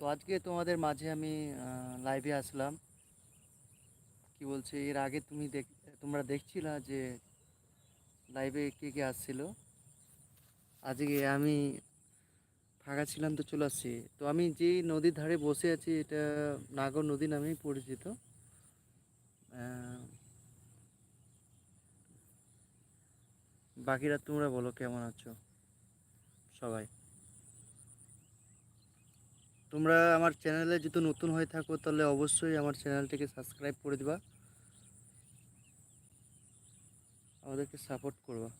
তো আজকে তোমাদের মাঝে আমি লাইভে আসলাম। কি বলছে, এর আগে তুমি দেখ, তোমরা দেখছিলা যে লাইভে কে কে আসছিল। আজকে আমি ফাঁকা ছিলাম তো চলে আসছি। তো আমি যে নদীর ধারে বসে আছি, এটা নাগর নদী নামেই পরিচিত। বাকিরা তোমরা বলো কেমন আছো? সবাই। তোমরা আমার চ্যানেলে যদি নতুন হয়ে থাকো, তাহলে অবশ্যই আমার চ্যানেলটিকে সাবস্ক্রাইব করে দিবা। আমাদেরকে সাপোর্ট করবা।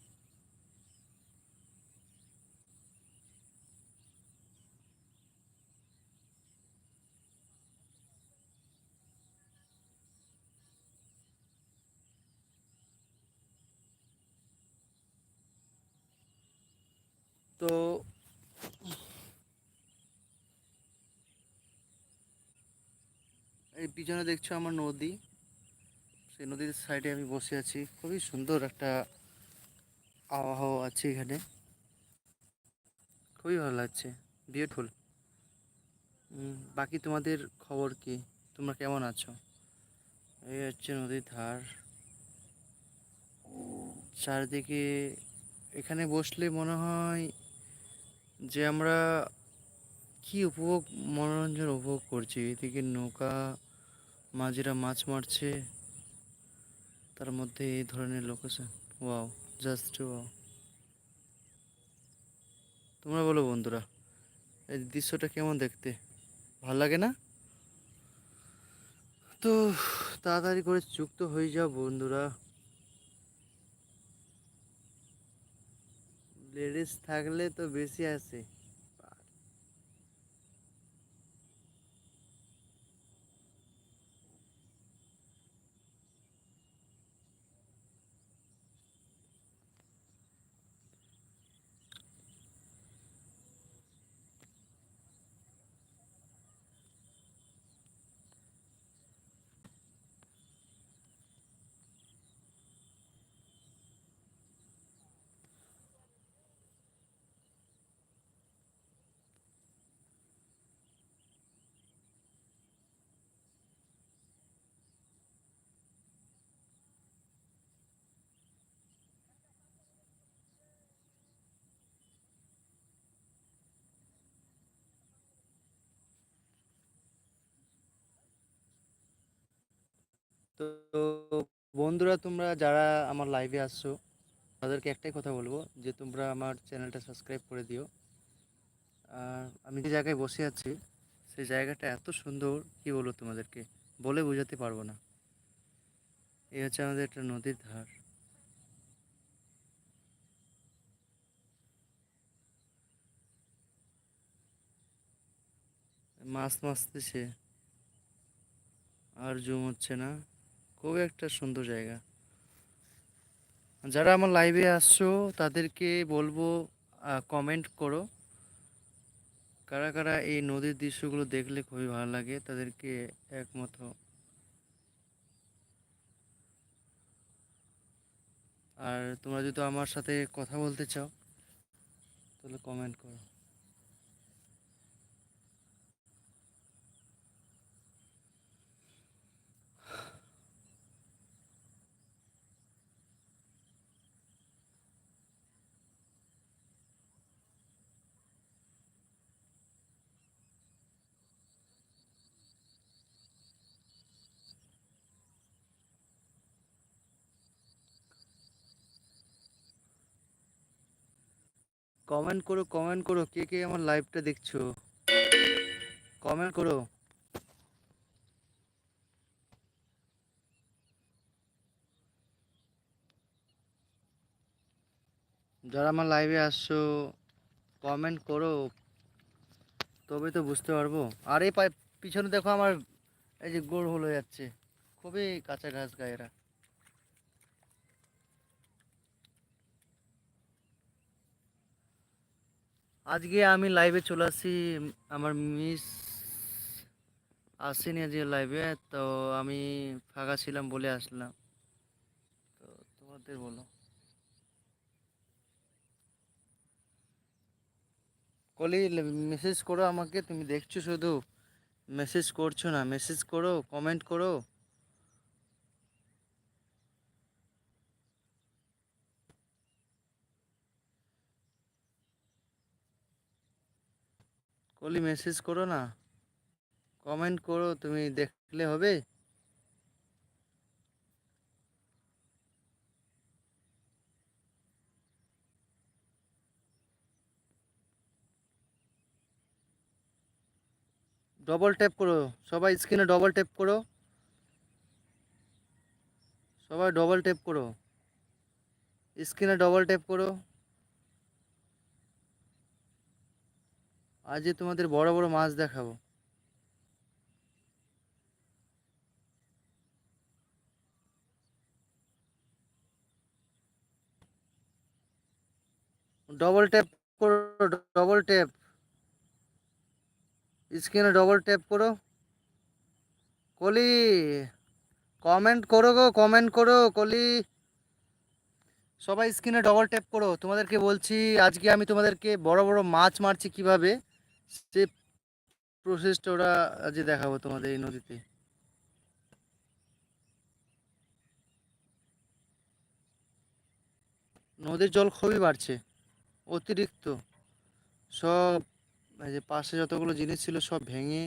তো এই পিছনে দেখছ আমার নদী। সেই নদীর সাইডে আমি বসে আছি। খুবই সুন্দর একটা আবহাওয়া আছে এখানে। খুবই ভালো লাগছে। বিউটিফুল বাকি তোমাদের খবর কি? তোমরা কেমন আছো? এই হচ্ছে নদীর ধার। চারিদিকে এখানে বসলে মনে হয় যে আমরা কি উপভোগ, মনোরঞ্জন উপভোগ করছি। এদিকে নৌকা মাঝিরা মাছ মারছে। তার মধ্যে এই ধরনের লোকেশন ওয়াও জাস্ট ওয়াও তোমরা বলো বন্ধুরা, এই দৃশ্যটা কেমন দেখতে? ভালো লাগে না? তো তাড়াতাড়ি করে যুক্ত হয়ে যাও বন্ধুরা। লেডিস থাকলে তো বেশি আছে। তো বন্ধুরা, তোমরা যারা আমার লাইভে আসছো, তাদেরকে একটাই কথা বলব যে, তোমরা আমার চ্যানেলটা সাবস্ক্রাইব করে দিও। আর আমি যে জায়গায় বসে আছি, সেই জায়গাটা এত সুন্দর, কি বলব তোমাদেরকে? বলে বোঝাতে পারব না। এই হচ্ছে আমাদের একটা নদীর ধার। মাছ মাছতেছে। আর জুম হচ্ছে না। খুব একটা সুন্দর জায়গা। যারা আমার লাইভে আসছো, তাদেরকে বলব কমেন্ট করো। কারা কারা এই নদীর দৃশ্যগুলো দেখলে খুবই ভালো লাগে, তাদেরকে একমত আর তোমরা যদি আমার সাথে কথা বলতে চাও, তাহলে কমেন্ট করো। কমেন্ট করো কমেন্ট করো, কে কে আমার লাইভটা দেখছ? কমেন্ট করো। যারা আমার লাইভে আসছো কমেন্ট করো, তবে তো বুঝতে পারব। আর এই পিছনে দেখো আমার, এই যে গোড় হলো যাচ্ছে। খুবই কাঁচা ঘাস গায়েরা। আজকে আমি লাইভে চলে আসি আমার মিস আসেনি আজকে লাইভে তো আমি ফাঁকা ছিলাম বলে আসলাম। তো তোমাদের বলো। কলি মেসেজ করো আমাকে, তুমি দেখছ শুধু। মেসেজ করছ না মেসেজ করো কমেন্ট করো। কলি মেসেজ করো না। কমেন্ট করো, তুমি দেখলে হবে। ডবল ট্যাপ করো, সবাই স্ক্রিনে ডবল ট্যাপ করো। সবাই ডবল ট্যাপ করো। স্ক্রিনে ডবল ট্যাপ করো। আজকে তোমাদের বড় বড় মাছ দেখাবো। ডবল ট্যাপ করো ডবল ট্যাপ স্ক্রিনে ডবল ট্যাপ করো। কলি কমেন্ট করো গো কমেন্ট করো, কলি। সবাই স্ক্রিনে ডবল ট্যাপ করো। তোমাদেরকে বলছি, আজকে আমি তোমাদেরকে বড় বড় মাছ মারছি কীভাবে? সে প্রসেসটা ওরা আজকে দেখাবো তোমাদের এই নদীতে। নদীর জল খুবই বাড়ছে, অতিরিক্ত। সব যে পাশে যতগুলো জিনিস ছিল সব ভেঙে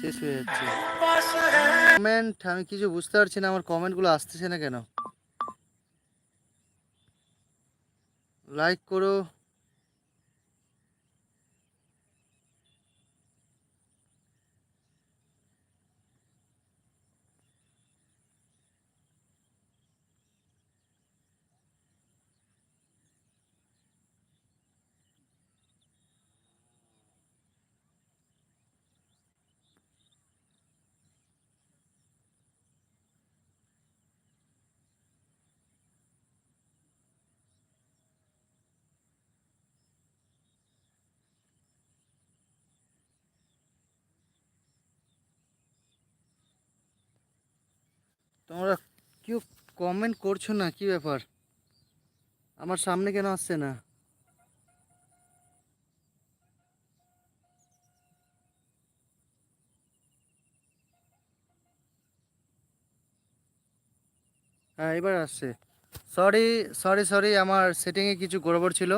শেষ হয়ে যাচ্ছে। কমেন্ট আমি কিছু বুঝতে পারছি না, আমার কমেন্টগুলো আসতেছে না কেন? লাইক করো। তোমরা কেউ কমেন্ট করছ না, কি ব্যাপার? আমার সামনে কেন আসছে না? হ্যাঁ এবার আসছে। সরি সরি সরি আমার সেটিংয়ে কিছু গড়বড় ছিল।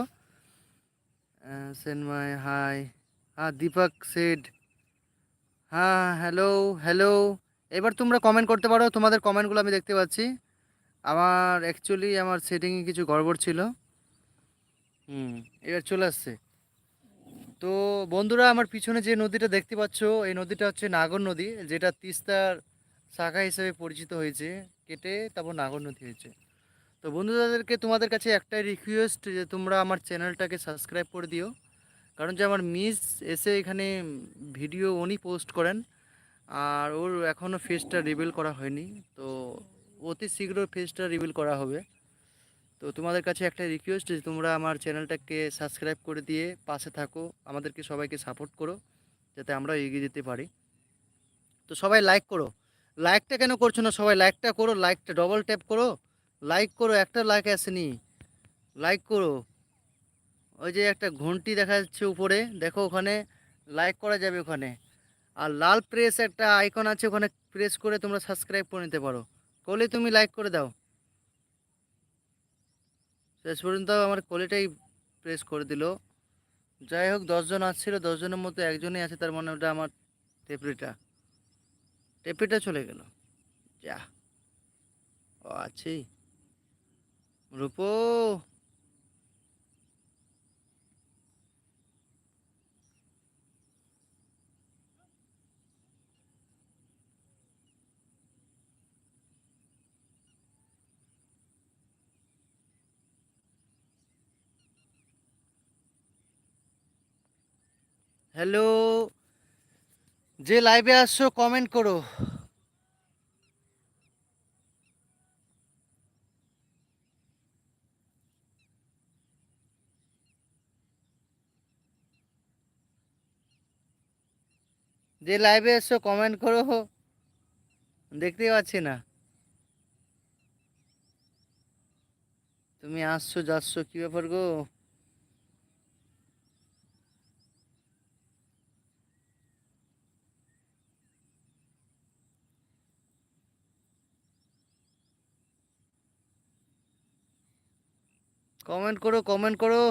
সেনমাই হাই হ্যাঁ দীপক সেড হ্যাঁ হ্যালো হ্যালো এবার তোমরা কমেন্ট করতে পারো তোমাদের কমেন্টগুলো আমি দেখতে পাচ্ছি। আমার অ্যাকচুয়ালি আমার সেটিংয়ে কিছু গড়বড় ছিল। হুম। এবার চলে আসছে। তো বন্ধুরা আমার পিছনে যে নদীটা দেখতে পাচ্ছ এই নদীটা হচ্ছে নাগর নদী যেটা তিস্তার শাখা হিসেবে পরিচিত হয়েছে। কেটে তারপর নাগর নদী হয়েছে। তো বন্ধুদেরকে তোমাদের কাছে একটাই রিকোয়েস্ট যে তোমরা আমার চ্যানেলটাকে সাবস্ক্রাইব করে দিও। কারণ যে আমার মিস এসে এখানে ভিডিও উনি পোস্ট করেন। আর ওর এখনও ফেসটা রিভিল করা হয়নি, তো অতি শীঘ্র ফেসটা রিভিল করা হবে। তো তোমাদের কাছে একটা রিকোয়েস্ট যে তোমরা আমার চ্যানেলটাকে সাবস্ক্রাইব করে দিয়ে পাশে থাকো, আমাদেরকে সবাইকে সাপোর্ট করো, যাতে আমরা এগিয়ে যেতে পারি। তো সবাই লাইক করো। লাইকটা কেন করছ না সবাই? লাইকটা করো লাইকটা ডবল ট্যাপ করো লাইক করো, একটা লাইক আসেনি। লাইক করো। ওই যে একটা ঘন্টি দেখা যাচ্ছে উপরে, দেখো ওখানে লাইক করা যাবে ওখানে। আর লাল প্রেস একটা আইকন আছে, ওখানে প্রেস করে তোমরা সাবস্ক্রাইব করে নিতে পারো। করলে তুমি লাইক করে দাও। শেষ পর্যন্ত আমার কলিটাই প্রেস করে দিল। যাই হোক দশজন আসছিল দশজনের মধ্যে একজনই আছে, তার মানে ওটা আমার টেপরিটা টেপরিটা চলে গেল। যা। ও আছেই রূপো! হ্যালো, যে লাইভে আসছো কমেন্ট করো। যে লাইভে এসছো কমেন্ট করো। দেখতেই পাচ্ছি না। তুমি আসছো, যাচ্ছ, কি ব্যাপার গো? কমেন্ট করো কমেন্ট করো।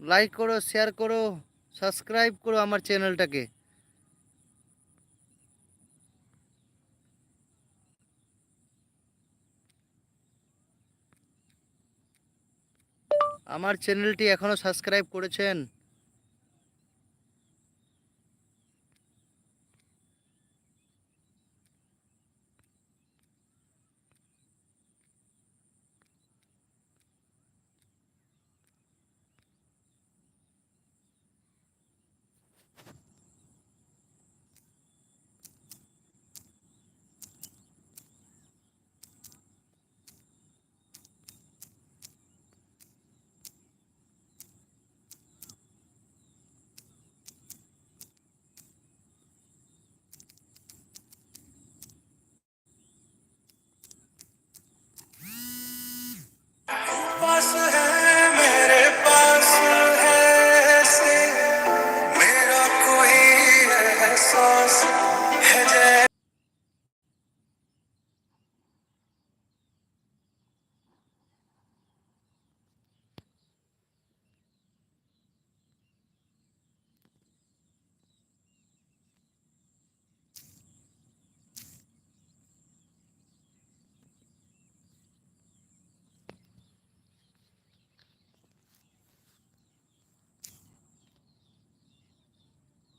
লাইক করো শেয়ার করো সাবস্ক্রাইব করো আমার চ্যানেলটাকে আমার চ্যানেলটি এখনও সাবস্ক্রাইব করেছেন?